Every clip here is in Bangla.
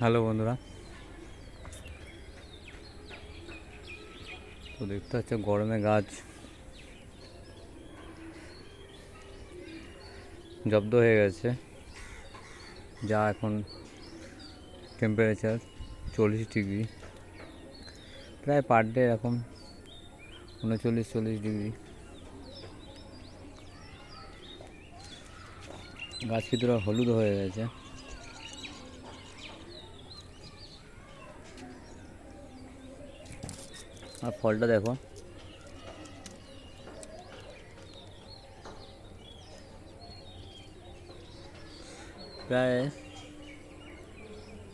হ্যালো বন্ধুরা। তো দেখতে হচ্ছে গরমে গাছ জব্দ হয়ে গেছে। যা এখন টেম্পারেচার চল্লিশ ডিগ্রি। প্রায় পার ডে এখন উনচল্লিশ, চল্লিশ ডিগ্রি। গাছ কিছুটা হলুদ হয়ে গেছে। আর ফলটা দেখো। প্রায়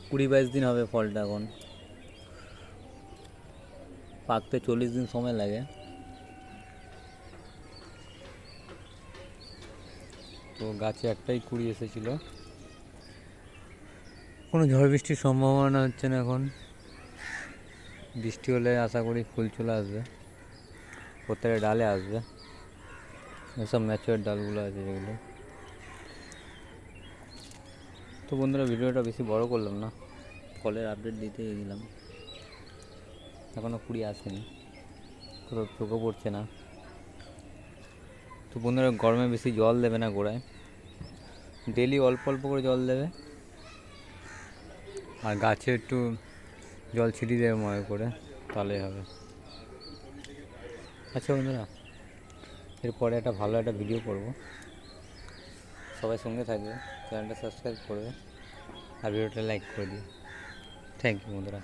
কুড়ি বাইশ দিন হবে ফলটা এখন। পাকতে চল্লিশ দিন সময় লাগে। তো গাছে একটাই কুড়ি এসেছিল। কোনো ঝড় বৃষ্টির সম্ভাবনা হচ্ছে না এখন। বৃষ্টি হলে আশা করি ফুল চলে আসবে। প্রত্যেকটা ডালে আসবে। এসব ম্যাচুয়ার ডালগুলো আছে যেগুলো। তো বন্ধুরা, ভিডিওটা বেশি বড় করলাম না। ফলের আপডেট দিতে গেছিলাম এখনও কুড়ি আসেনি। কোথাও চোখও পড়ছে না। তো বন্ধুরা, গরমে বেশি জল দেবে না গোড়ায়। ডেলি অল্প অল্প করে জল দেবে। আর গাছে একটু জল ছিটিয়ে দেবে ময় করে, তাহলেই হবে। আচ্ছা বন্ধুরা, এরপরে একটা ভালো একটা ভিডিও করব। সবাই সঙ্গে থাকবে, চ্যানেলটা সাবস্ক্রাইব করবে, আর ভিডিওটা লাইক করে দিও। থ্যাংক ইউ বন্ধুরা।